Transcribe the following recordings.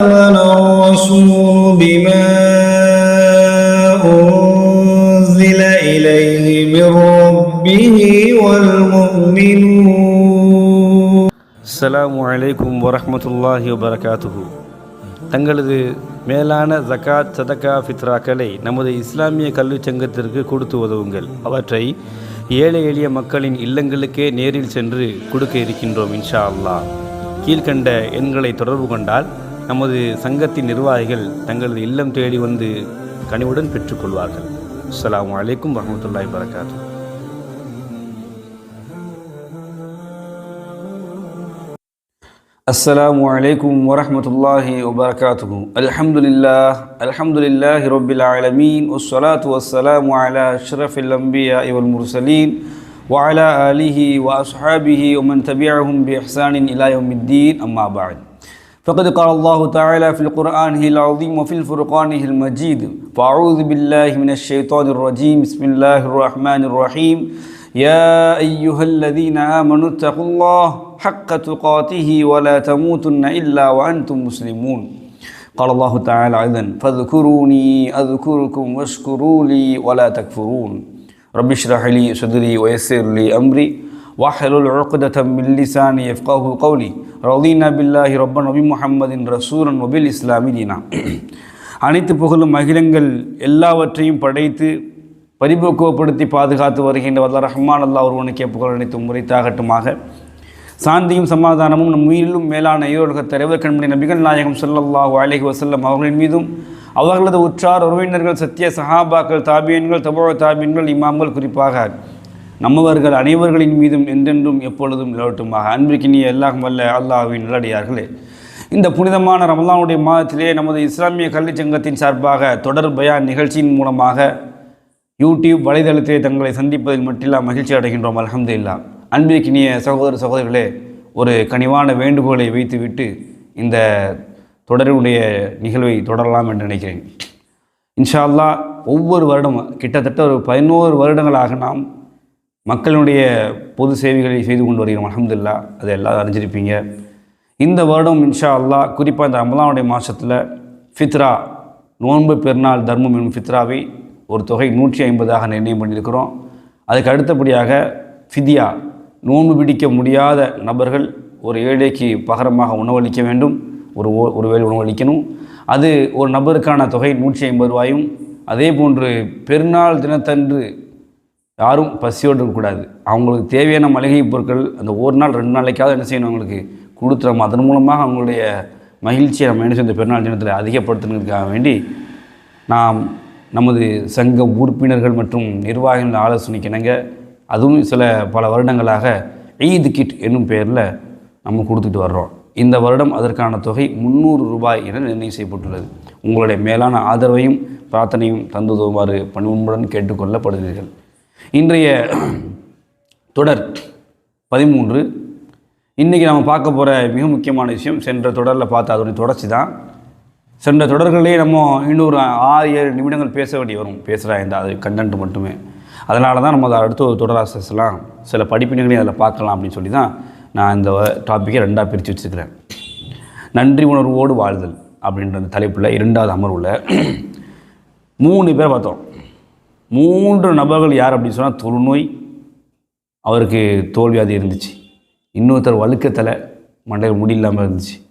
آمن الرسول بما أنزل إليه من ربه والمؤمنون அஸ்ஸலாமு அலைக்கும் வரஹ்மத்துல்லாஹி வபரகாத்துஹு தங்களது மேலான ஜகாத் சதகா ஃபித்ராக்களை நமது இஸ்லாமிய கல்விச் சங்கத்திற்கு கொடுத்து உதவுங்கள் அவற்றை ஏழை எளிய மக்களின் இல்லங்களுக்கே நேரில் சென்று கொடுக்க இருக்கின்றோம் இன்ஷா அல்லாஹ் கீழ்கண்ட எண்களை தொடர்பு கொண்டால் நமது சங்கத்தின் நிர்வாகிகள் தங்களது இல்லம் தேடி வந்து கனிவுடன் பெற்றுக்கொள்வார்கள் அஸ்ஸலாமு அலைக்கும் வரஹ்மத்துல்லாஹி வபரகாத்துஹு السلام عليكم ورحمة الله وبركاته الحمد لله الحمد لله رب العالمين والصلاة والسلام على أشرف الأنبياء والمرسلين وعلى آله وأصحابه ومن تبعهم بإحسان إلى يوم الدين أما بعد فقد قال الله تعالى في القرآن العظيم وفي الفرقان المجيد. فأعوذ بالله من الشيطان الرجيم. بسم الله الرحمن الرحيم. يا أيها الذين آمنوا اتقوا الله حق تقاته ولا تموتن إلا وأنتم مسلمون. قال الله تعالى أيضا فاذكروني أذكركم واشكروا لي ولا تكفرون. رب اشرح لي صدري ويسر لي أمري. வாஹலுல் உழக்குதம் மில்லிசானி எஃப்காஹு கௌலி ரவுதீனா பில்லாஹி ரொப்ப நபி முஹம்மதின் ரசூரன் நொபில் இஸ்லாமி தீனா அனைத்து புகழும் மகிழங்கள் எல்லாவற்றையும் படைத்து பரிபக்குவப்படுத்தி பாதுகாத்து வருகின்ற வல்ல ரஹ்மான் அல்லா ஒருவனுக்கே புகழ் அனைத்து முறைத்தாகட்டுமாக சாந்தியும் சமாதானமும் நம் உயிரிலும் மேலான ஈரோலக தலைவர் கண்மணி நபிகள் நாயகம் சொல்லல்லாஹு அலஹி வசல்லம் அவர்களின் மீதும் அவர்களது உற்றார் உறவினர்கள் சத்திய சஹாபாக்கள் தாபியன்கள் தபோ தாபியன்கள் இமாம்கள் குறிப்பாக. நம்மவர்கள் அனைவர்களின் மீதும் என்றென்றும் எப்பொழுதும் நிலவட்டுமாக. அன்பிற்கினிய எல்லாம் வல்ல அல்லாஹ்வின் நல்லடியார்களே. இந்த புனிதமான ரமலானுடைய மாதத்திலே நமது இஸ்லாமிய கல்விச் சங்கத்தின் சார்பாக தொடர் பயான் நிகழ்ச்சியின் மூலமாக யூடியூப் வலைதளத்திலே தங்களை சந்திப்பதில் மட்டும் மகிழ்ச்சி அடைகின்றோம் அல்ஹம்துலில்லாஹ் அன்பிற்கினிய சகோதர சகோதரிகளே ஒரு கனிவான வேண்டுகோளை வைத்துவிட்டு இந்த தொடருடைய நிகழ்வை தொடரலாம் என்று நினைக்கிறேன். இன்ஷா அல்லாஹ் ஒவ்வொரு வருடமும் கிட்டத்தட்ட ஒரு பதினோரு வருடங்களாக நாம் மக்களுடைய பொது சேவைகளை செய்து கொண்டு வருகிறோம். அல்ஹம்துலில்லாஹ் அதை எல்லாரும் அறிஞ்சிருப்பீங்க. இந்த வருடம் இன்ஷா அல்லாஹ் குறிப்பாக இந்த ரமலானுடைய மாதத்தில் ஃபித்ரா நோன்பு பெருநாள் தர்மம் என்னும் ஃபித்ராவை ஒரு தொகை நூற்றி ஐம்பதாக நிர்ணயம் பண்ணியிருக்கிறோம். அதுக்கு அடுத்தபடியாக ஃபிதியா நோன்பு பிடிக்க முடியாத நபர்கள் ஒரு ஏழைக்கு பகரமாக உணவளிக்க வேண்டும். ஒரு ஓ- ஒரு வேலை உணவளிக்கணும். அது ஒரு நபருக்கான தொகை நூற்றி ஐம்பது ரூபாயும் அதே போன்று பெருநாள் தினத்தன்று யாரும் பசியோடு இருக்கக்கூடாது அவங்களுக்கு தேவையான மளிகை பொருட்கள் அந்த ஒரு நாள் ரெண்டு நாளைக்காவது என்ன செய்யணும் அவங்களுக்கு? கொடுத்துறோம்? அதன் மூலமாக அவங்களுடைய மகிழ்ச்சியை நம்ம என்ன செய்ய பெருநாள் தினத்தில் அதிகப்படுத்துனதுக்காக வேண்டி நாம் நமது சங்க உறுப்பினர்கள் மற்றும் நிர்வாகிகள் ஆலோசனைக்கிணங்க அதுவும் சில பல வருடங்களாக ஈத் கிட் என்னும் பெயரில் நம்ம கொடுத்துட்டு வர்றோம். இந்த வருடம் அதற்கான தொகை முந்நூறு ரூபாய் என நிர்ணயம் செய்யப்பட்டுள்ளது. உங்களுடைய மேலான ஆதரவையும் பிரார்த்தனையும் தந்துதவுமாறு பணிவுடன் கேட்டுக்கொள்ளப்படுகிறீர்கள். இன்றைய தொடர் பதிமூன்று. இன்றைக்கி நம்ம பார்க்க போகிற மிக முக்கியமான விஷயம் சென்ற தொடரில் பார்த்த அதோடைய தொடர்ச்சி தான். சென்ற தொடர்களே நம்ம இன்னொரு ஆறு ஏழு நிமிடங்கள் பேச வேண்டி வரும். பேசுகிறா இந்த அது கண்டென்ட் மட்டுமே. அதனால தான் நம்ம அதை அடுத்த ஒரு தொடராசஸ்லாம் சில படிப்பினைகளையும் அதில் பார்க்கலாம் அப்படின்னு சொல்லி தான் நான் இந்த டாப்பிக்கை ரெண்டாக பிரித்து வச்சுருக்கிறேன். நன்றி உணர்வோடு வாழ்தல் அப்படின்ற அந்த தலைப்பில் இரண்டாவது அமர்வில் மூணு பேர் பார்த்தோம். மூன்று நபர்கள் யார் அப்படின்னு சொன்னால் தொழுநோய் அவருக்கு தோல்வியாதி இருந்துச்சு. இன்னொருத்தர் வழுக்கத்தலை மண்டையில் முடி இல்லாமல் இருந்துச்சு.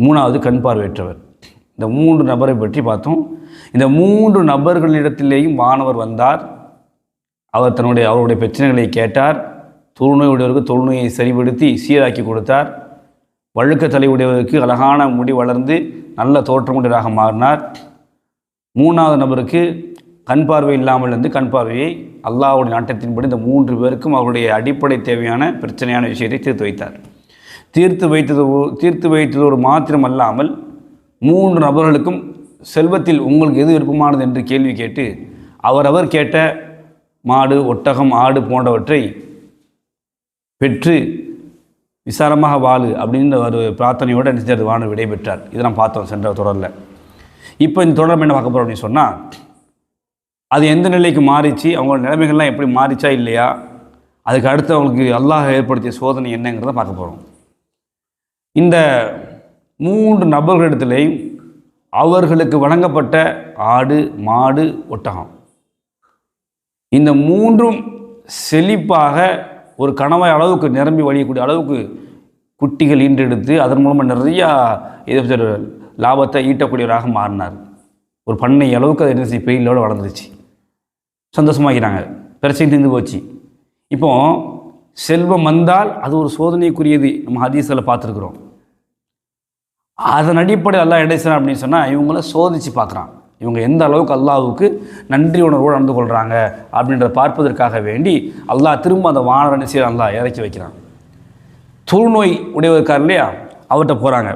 மூணாவது கண் பார்வையற்றவர். இந்த மூன்று நபரை பற்றி பார்த்தோம். இந்த மூன்று நபர்களிடத்திலேயும் மாணவர் வந்தார். அவர் தன்னுடைய அவருடைய பிரச்சனைகளை கேட்டார். தொழுநோய் உடையவருக்கு தொழுநோயை சரிப்படுத்தி சீராக்கி கொடுத்தார். வழுக்க உடையவருக்கு அழகான முடி வளர்ந்து நல்ல தோற்றமுடையவராக மாறினார். மூணாவது நபருக்கு கண் பார்வை இல்லாமல் இருந்து கண் பார்வையை அல்லாவுடைய நாட்டத்தின்படி இந்த மூன்று பேருக்கும் அவருடைய அடிப்படை தேவையான பிரச்சனையான விஷயத்தை தீர்த்து வைத்தார். தீர்த்து வைத்தது தீர்த்து வைத்ததோடு மாத்திரம் அல்லாமல் மூன்று நபர்களுக்கும் செல்வத்தில் உங்களுக்கு எது விருப்பமானது என்று கேள்வி கேட்டு அவரவர் கேட்ட மாடு ஒட்டகம் ஆடு போன்றவற்றை பெற்று விசாரமாக வாழு அப்படின்ற ஒரு பிரார்த்தனையோடு என்ன செஞ்சார் விடைபெற்றார். இதை நாம் பார்த்தோம் சென்ற தொடரில். இப்போ இந்த தொடர் என்ன பார்க்க போகிறோம் அப்படின்னு சொன்னால் அது எந்த நிலைக்கு மாறிச்சு? அவங்களோட நிலைமைகள்லாம் எப்படி மாறிச்சா இல்லையா? அதுக்கு அடுத்து அவங்களுக்கு அல்லாஹ் ஏற்படுத்திய சோதனை என்னங்கிறத பார்க்க போகிறோம் இந்த மூன்று நபர்களிடத்துலேயும் அவர்களுக்கு வழங்கப்பட்ட ஆடு மாடு ஒட்டகம். இந்த மூன்றும் செழிப்பாக ஒரு கணவாய் அளவுக்கு நிரம்பி வழியக்கூடிய அளவுக்கு குட்டிகள் ஈன்றெடுத்து அதன் மூலமாக நிறையா இதை லாபத்தை ஈட்டக்கூடியவராக மாறினார். ஒரு பண்ணை அளவுக்கு அது என்ன செய்ய பெயிலோடு வளர்ந்துருச்சு. சந்தோஷமாகிறாங்க பிரச்சனை தீர்ந்து போச்சு. இப்போ செல்வம் வந்தால் அது ஒரு சோதனைக்குரியது. நம்ம ஹதீஸில் பார்த்துருக்குறோம். அதன் அடிப்படையில் அல்லா என்ன அப்படின்னு சொன்னால் இவங்கள சோதித்து பார்க்குறான். இவங்க எந்த அளவுக்கு அல்லாவுக்கு நன்றி உணர்வோடு நடந்து கொள்கிறாங்க அப்படின்றத பார்ப்பதற்காக வேண்டி அல்லாஹ் திரும்ப அந்த வானரனை நிச்சயம் அல்லா இறக்கி வைக்கிறான். தொழுநோய் உடையவர் இருக்கார் இல்லையா? அவர்கிட்ட போகிறாங்க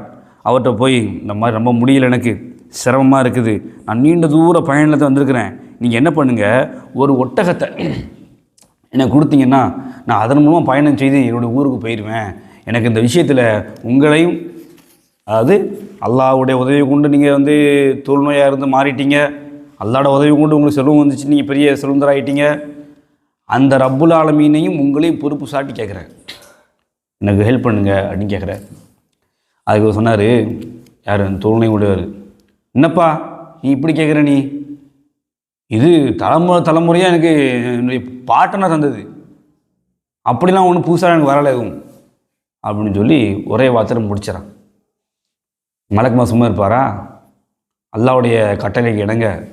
அவர்கிட்ட போய் இந்த மாதிரி ரொம்ப முடியல எனக்கு. சிரமமாக இருக்குது. நான் நீண்ட தூர பயணத்தை வந்திருக்கிறேன். நீங்கள் என்ன பண்ணுங்கள் ஒரு ஒட்டகத்தை எனக்கு கொடுத்தீங்கன்னா நான் அதன் மூலமாக பயணம் செய்து என்னுடைய ஊருக்கு போயிடுவேன் எனக்கு இந்த விஷயத்தில் உங்களையும் அதாவது அல்லாவுடைய உதவி கொண்டு நீங்கள் வந்து தொழுநோயாக இருந்து மாறிட்டீங்க. அல்லாட உதவி கொண்டு உங்களுக்கு செல்வம் வந்துச்சு நீங்கள் பெரிய செல்வந்தராயிட்டீங்க அந்த ரப்புல் ஆலமீனையும் உங்களையும் பொறுப்பு சாட்டி கேட்குறேன் எனக்கு ஹெல்ப் பண்ணுங்க அப்படின்னு கேட்குறேன் அதுக்கு சொன்னார் யார்? தொழுநோய் உடையவர் என்னப்பா நீ இப்படி கேட்குற நீ? இது தலைமுறை தலைமுறையாக எனக்கு என்னுடைய பாட்டனை தந்தது. அப்படிலாம் ஒன்றும் புதுசாக எனக்கு வரலை எதுவும். அப்படின்னு சொல்லி ஒரே வார்த்தை முடிச்சிடறான். மலக்குமா சும்மா இருப்பாரா? அல்லாவுடைய கட்டளைக்கு இணங்க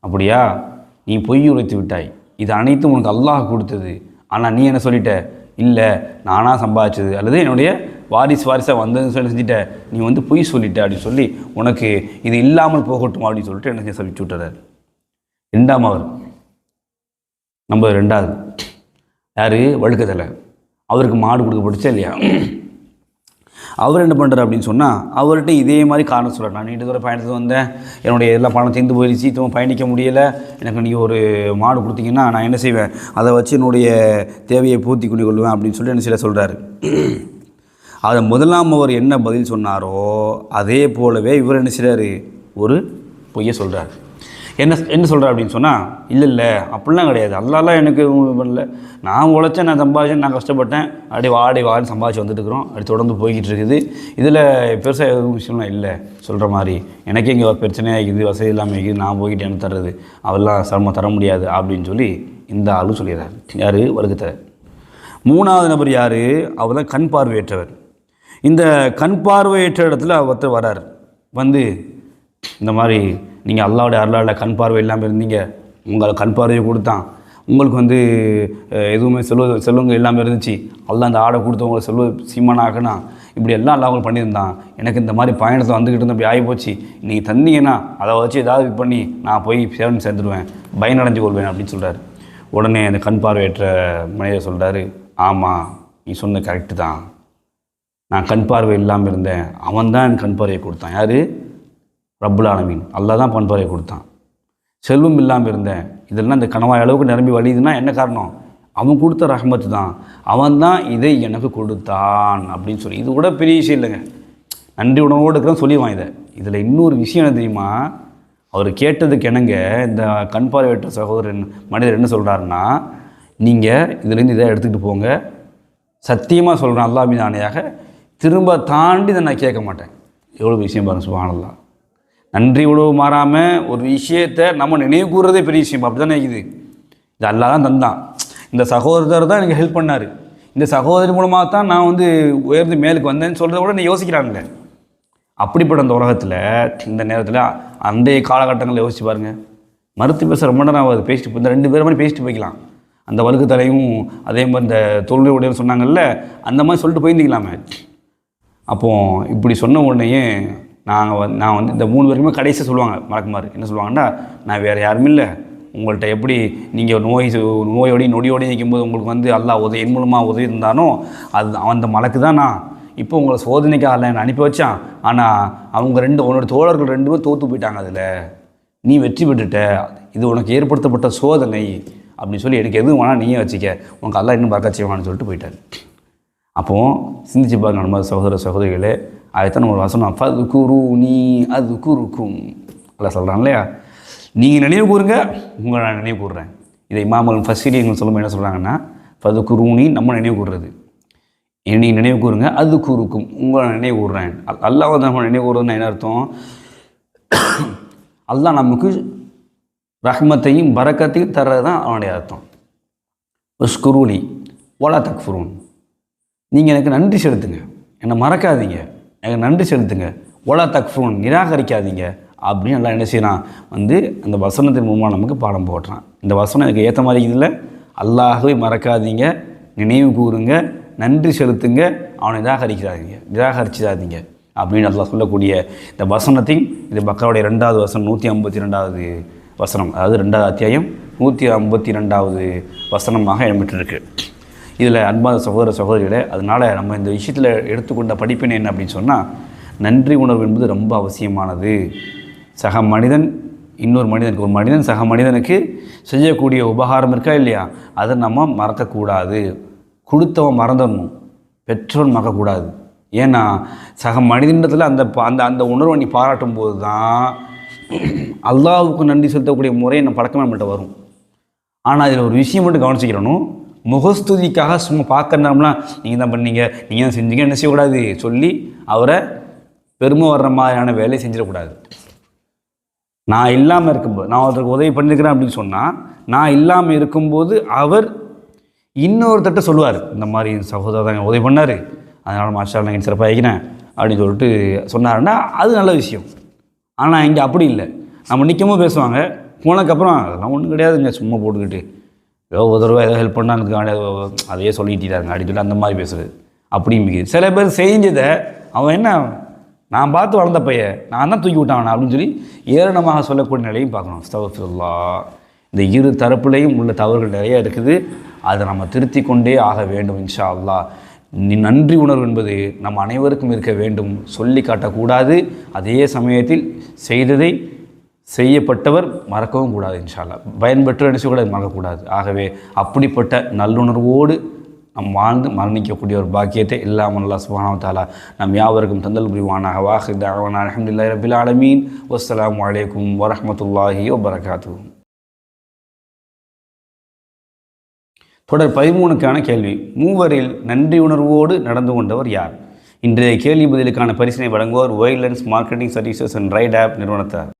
அப்படியா? நீ பொய் உரைத்து விட்டாய். இது அனைத்தும் உனக்கு அல்லாஹ் கொடுத்தது. ஆனால் நீ என்ன சொல்லிட்ட? இல்லை நானாக சம்பாதிச்சது. அல்லது என்னுடைய வாரிசு வாரிசாக வந்ததுன்னு சொல்லி செஞ்சுட்ட. நீ வந்து பொய் சொல்லிட்ட அப்படின்னு சொல்லி உனக்கு இது இல்லாமல் போகட்டும் அப்படின்னு சொல்லிட்டு என்ன சொல்லி விட்டுறாரு. ரெண்டாம் அவர் நம்ம ரெண்டாவது யார்? வழுக்கத்தலை. அவருக்கு மாடு கொடுக்கப்பட்டுச்சா இல்லையா? அவர் என்ன பண்ணுறாரு அப்படின்னு சொன்னால் அவர்கிட்ட இதே மாதிரி காரணம் சொல்கிறார் நான் நீண்ட தூரம் பயணத்துக்கு வந்தேன். என்னுடைய எல்லா பணம் தீர்ந்து போயிடுச்சு. இப்போ பயணிக்க முடியலை. எனக்கு நீங்கள் ஒரு மாடு கொடுத்தீங்கன்னா நான் என்ன செய்வேன்? அதை வச்சு என்னுடைய தேவையை பூர்த்தி கொண்டு கொள்வேன் அப்படின்னு சொல்லி என்ன செய்ய சொல்கிறாரு அதை முதலாம் அவர் என்ன பதில் சொன்னாரோ அதே போலவே இவர் என்ன செய்கிறாரு ஒரு பொய்யை சொல்கிறார் என்ன என்ன சொல்கிற அப்படின்னு சொன்னால் இல்லை இல்லை அப்படிலாம் கிடையாது. அல்லாலாம் எனக்கு பண்ணல நான் உழைச்சேன் நான் சம்பாதிச்சேன் நான் கஷ்டப்பட்டேன். அப்படி வாடி வாடி சம்பாதிச்சு வந்துட்டு இருக்கிறோம் அப்படி தொடர்ந்து போய்கிட்டு இருக்குது இதில் பெருசாக எதுவும் விஷயம்லாம் இல்லை. சொல்கிற மாதிரி எனக்கே இங்கே பிரச்சனையாக இருக்குது வசதி இல்லாமல் இருக்குது. நான் போய்கிட்டு எனக்கு தர்றது? அவெல்லாம் சிரமம் தர முடியாது. அப்படின்னு சொல்லி இந்த ஆளும் சொல்லிடுறாரு. யார்? வருகத்தர் மூணாவது நபர் யார்? அவர் தான் கண் பார்வையற்றவர். இந்த கண் பார்வையற்ற இடத்துல ஒருத்தர் வரார் வந்து இந்த மாதிரி நீங்கள் அல்லாவுடைய அருளால் கண் பார்வை இல்லாமல் இருந்தீங்க. உங்களை கண் பார்வையை கொடுத்தான். உங்களுக்கு வந்து எதுவுமே செல்வ செல்வங்க இல்லாமல் இருந்துச்சு. அல்லா அந்த ஆடை கொடுத்து உங்களை செல்வ சீமானாக்குனா. இப்படி எல்லாம் அல்லா உங்களுக்கு பண்ணியிருந்தான். எனக்கு இந்த மாதிரி பயணத்தை வந்துக்கிட்டு இருந்த அப்படி ஆகிப்போச்சு. நீங்கள் தந்தீங்கன்னா அதை வச்சு ஏதாவது இது பண்ணி நான் போய் சேவன் சேர்ந்துடுவேன் பயனடைஞ்சு கொள்வேன் அப்படின்னு சொல்கிறார் உடனே அந்த கண் பார்வையற்ற மனிதர் சொல்கிறாரு ஆமாம் நீ சொன்ன கரெக்டு தான். நான் கண் பார்வை இல்லாமல் இருந்தேன். அவன் தான் எனக்கு கண் பார்வையை கொடுத்தான். யார்? ரப்புல் ஆலமீன். அல்லாஹ் தான் கண் கொடுத்தான். செல்வம் இல்லாமல் இருந்தேன். இதெல்லாம் இந்த கணவாய் அளவுக்கு நிரம்பி வழியுதுன்னா என்ன காரணம்? அவன் கொடுத்த ரஹமத்து தான். அவன் தான் இதை எனக்கு கொடுத்தான் அப்படின்னு சொல்லி. இது கூட பெரிய விஷயம் இல்லைங்க. நன்றி உணவோடு இருக்கிறேன் சொல்லிடுவான் இதை. இதில் இன்னொரு விஷயம் என்ன தெரியுமா? அவர் கேட்டதுக்கு என்னங்க? இந்த கண் பார்வையற்ற சகோதரன் மனிதர் என்ன சொல்கிறாருன்னா நீங்கள் இதுலேருந்து இதை எடுத்துக்கிட்டு போங்க. சத்தியமாக சொல்கிறேன் அல்லாஹ் திரும்ப தாண்டி இதை நான் கேட்க மாட்டேன். எவ்வளோ விஷயம் பாருங்க சுபானல்லாம் நன்றி உணவு மாறாமல் ஒரு விஷயத்தை நம்ம நினைவு கூறுறதே பெரிய விஷயம்? அப்படி தானே இருக்குது. இது அல்லா தான் தந்தான். இந்த சகோதரர் தான் எனக்கு ஹெல்ப் பண்ணார். இந்த சகோதரி மூலமாக தான் நான் வந்து உயர்ந்து மேலுக்கு வந்தேன்னு சொல்கிறத கூட நீ யோசிக்கிறாங்களே. அப்படிப்பட்ட அந்த உலகத்தில் இந்த நேரத்தில் அன்றைய காலகட்டங்களில் யோசிச்சு பாருங்கள் மறுத்து பேச ரொம்ப நேரம் ஆகுது. பேசிட்டு இந்த ரெண்டு பேரும் மாதிரி பேசிட்டு போய்க்கலாம். அந்த வழுக்கு தலையும் அதே மாதிரி இந்த தொழில் உடையன்னு சொன்னாங்கல்ல அந்த மாதிரி சொல்லிட்டு போயிருந்துக்கலாமே அப்போது இப்படி சொன்ன உடனேயே நாங்கள் வந்து நான் வந்து இந்த மூணு பேருக்குமே கடைசியாக சொல்லுவாங்க மறக்குமாறு என்ன சொல்லுவாங்கன்னா நான் வேறு யாருமே இல்லை. உங்கள்கிட்ட எப்படி நீங்கள் நோய் நோயோடி நொடியோடி நிற்கும்போது உங்களுக்கு வந்து அல்லாஹ் உதவி என் மூலமாக உதவி இருந்தானோ அது அந்த மலக்கு தான் நான். இப்போ உங்களை சோதனைக்காக இல்லை அனுப்பி வச்சான். ஆனால் அவங்க ரெண்டு உன்னோட தோழர்கள் ரெண்டு பேரும் தோற்று போயிட்டாங்க அதில். நீ வெற்றி பெற்றுட்ட. இது உனக்கு ஏற்படுத்தப்பட்ட சோதனை. அப்படின்னு சொல்லி எனக்கு எதுவும் வேணால் நீயே வச்சுக்க. உனக்கு அல்லாஹ் இன்னும் பறக்க செய்வான்னு சொல்லிட்டு போயிட்டார். அப்போது சிந்திச்சு பாருங்க நம்ம சகோதர சகோதரிகளே அதைத்தான் நம்ம வசனம் ஃபது குரு நீ அது குருக்கும் அல்ல சொல்கிறான் இல்லையா? நீங்கள் நினைவு கூறுங்க உங்களை நான் நினைவு கூறுறேன். இதை இமாமல் ஃபஸ்டீரியங்கள் சொல்லும்போது என்ன சொல்கிறாங்கன்னா ஃபது குருனி நம்ம நினைவு கூறுறது. என்னை நினைவு கூறுங்க அது கூறுக்கும் உங்களை நினைவு கூறுறேன். அல்லாஹ் வந்து நம்ம நினைவு கூறுறதுன்னு என்ன அர்த்தம்? அல்லாஹ் நமக்கு ரஹ்மத்தையும் பறக்கத்தையும் தர்றது தான் அவனுடைய அர்த்தம். உஸ்குருலி ஓலா தக்ஃபுரூன். நீங்கள் எனக்கு நன்றி செலுத்துங்க. என்னை மறக்காதீங்க. எனக்கு நன்றி செலுத்துங்க. ஓலா தக்ஃபூன் நிராகரிக்காதீங்க. அப்படின்னு எல்லாம் என்ன செய்யறான்? வந்து அந்த வசனத்தின் மூலமாக நமக்கு பாடம் போடுறான். இந்த வசனம் எனக்கு ஏற்ற மாதிரி இதில் அல்லாஹவே மறக்காதீங்க. நினைவு கூறுங்க. நன்றி செலுத்துங்க. அவனை நிராகரிக்கிறாதீங்க நிராகரிச்சிடாதீங்க. அப்படின்னு நல்லா சொல்லக்கூடிய இந்த வசனத்தையும் இது பக்கருடைய ரெண்டாவது வசனம் நூற்றி ஐம்பத்தி ரெண்டாவது வசனம். அதாவது ரெண்டாவது அத்தியாயம் நூற்றி ஐம்பத்தி ரெண்டாவது வசனமாக இடம்பெற்றிருக்கு. இதில் அன்பாத சகோதர சகோதரிகளே அதனால் நம்ம இந்த விஷயத்தில் எடுத்துக்கொண்ட படிப்பினை என்ன அப்படின்னு சொன்னால் நன்றி உணர்வு என்பது ரொம்ப அவசியமானது. சக மனிதன் இன்னொரு மனிதனுக்கு ஒரு மனிதன் சக மனிதனுக்கு செய்யக்கூடிய உபகாரம் இருக்கா இல்லையா? அதை நம்ம மறக்கக்கூடாது. கொடுத்தவன் மறந்துடணும். பெற்றோன் மறக்கக்கூடாது. ஏன்னா சக மனிதனிடத்தில் அந்த ப- அந்த அந்த உணர்வை நீ பாராட்டும் போது தான் அல்லாவுக்கு நன்றி செலுத்தக்கூடிய முறை நம்ம பழக்கமே நம்மகிட்ட வரும். ஆனால் இதில் ஒரு விஷயம் மட்டும் கவனிச்சிக்கிறணும். முகஸ்துதிக்காக சும்மா பார்க்கணும்னா நீங்கள் தான் பண்ணீங்க? நீங்கள் தான் செஞ்சீங்க? என்ன செய்யக்கூடாது? சொல்லி அவரை பெருமை வர்ற மாதிரியான வேலையை செஞ்சிடக்கூடாது. நான் இல்லாமல் இருக்கும்போது நான் ஒருத்தருக்கு உதவி பண்ணியிருக்கிறேன் அப்படின்னு சொன்னால் நான் இல்லாமல் இருக்கும்போது அவர் இன்னொருத்தட்ட சொல்லுவார். இந்த மாதிரி சகோதரதாங்க உதவி பண்ணார். அதனால் மாஸ்டர் நான் சிறப்பாக ஆகிக்கிறேன் அப்படின்னு சொல்லிட்டு சொன்னாருன்னா அது நல்ல விஷயம். ஆனால் இங்கே அப்படி இல்லை. நம்ம நிற்கமும் பேசுவாங்க. போனதுக்கப்புறம் அதெல்லாம் ஒன்றும் கிடையாதுங்க. சும்மா போட்டுக்கிட்டு. ஏதோ ஒரு தடவை ஏதோ ஹெல்ப் பண்ணாங்க அதையே சொல்லிட்டாங்க அப்படின்னு அந்த மாதிரி பேசுகிறது அப்படி சில பேர் செஞ்சதை அவன் என்ன நான் பார்த்து வளர்ந்த பையன் நான் தான் தூக்கி விட்டான் அப்படின்னு சொல்லி ஏரணமாக சொல்லக்கூடிய நிலையும் பார்க்கணும். அஸ்தகஃபிருல்லா இந்த இரு தரப்புலையும் உள்ள தவறுகள் நிறைய இருக்குது. அதை நம்ம திருத்தி கொண்டே ஆக வேண்டும் இன்ஷா அல்லா நன்றி உணர்வு என்பது நம் அனைவருக்கும் இருக்க வேண்டும். சொல்லி காட்டக்கூடாது. அதே சமயத்தில் செய்ததை செய்யப்பட்டவர் மறக்கவும் கூடாது இன்ஷால்லா பயன்பெற்று நினச்சி கூட மறக்கக்கூடாது. ஆகவே அப்படிப்பட்ட நல்லுணர்வோடு நம் வாழ்ந்து மரணிக்கக்கூடிய ஒரு பாக்கியத்தை இல்லாமல் அல்லா சுபானவ தாலா நம் யாவருக்கும் தந்தல் புரிவானாக. வாஹிதாவான தாவானா அலமதுல்லா ரபில் ஆலமீன். வஸ்லாம் அலைக்கும் வரமத்துல்லாஹி வபரகாத்து தொடர் பதிமூணுக்கான கேள்வி. மூவரில் நன்றி உணர்வோடு நடந்து கொண்டவர் யார்? இன்றைய கேள்வி பதிலுக்கான பரிசினை வழங்குவோர் wireless marketing services and right app நிறுவனத்தார்.